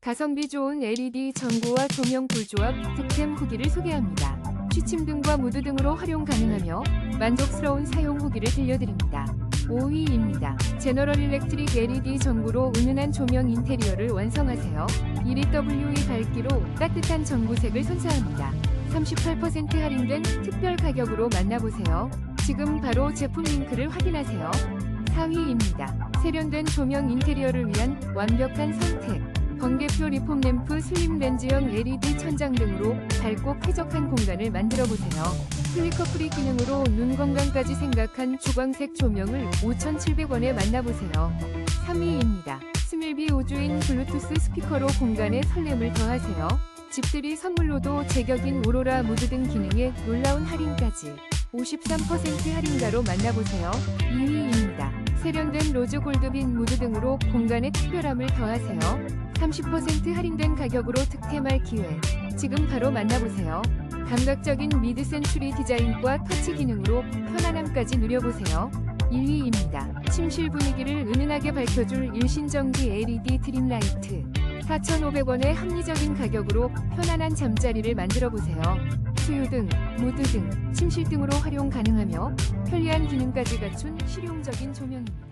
가성비 좋은 LED 전구와 조명 불조합 득템 후기를 소개합니다. 취침 등과 무드 등으로 활용 가능하며 만족스러운 사용 후기를 들려드립니다. 5위입니다. 제너럴 일렉트릭 LED 전구로 은은한 조명 인테리어를 완성하세요. 1위 WE 밝기로 따뜻한 전구색을 선사합니다. 38% 할인된 특별 가격으로 만나보세요. 지금 바로 제품 링크를 확인하세요. 4위입니다. 세련된 조명 인테리어를 위한 완벽한 선택. 번개표 리폼 램프 슬림 렌즈형 LED 천장 등으로 밝고 쾌적한 공간을 만들어 보세요. 플리커 프리 기능으로 눈 건강까지 생각한 주광색 조명을 5,700원에 만나보세요. 3위입니다. 스밀비 우주인 블루투스 스피커로 공간에 설렘을 더하세요. 집들이 선물로도 제격인 오로라 무드 등 기능에 놀라운 할인까지 53% 할인가로 만나보세요. 2위입니다. 세련된 로즈 골드빈 무드 등으로 공간에 특별함을 더하세요. 30% 할인된 가격으로 득템할 기회. 지금 바로 만나보세요. 감각적인 미드 센츄리 디자인과 터치 기능으로 편안함까지 누려보세요. 1위입니다. 침실 분위기를 은은하게 밝혀줄 일신전기 LED 드림라이트. 4,500원의 합리적인 가격으로 편안한 잠자리를 만들어 보세요. 수유 등, 무드 등, 침실 등으로 활용 가능하며 편리한 기능까지 갖춘 실용적인 조명입니다.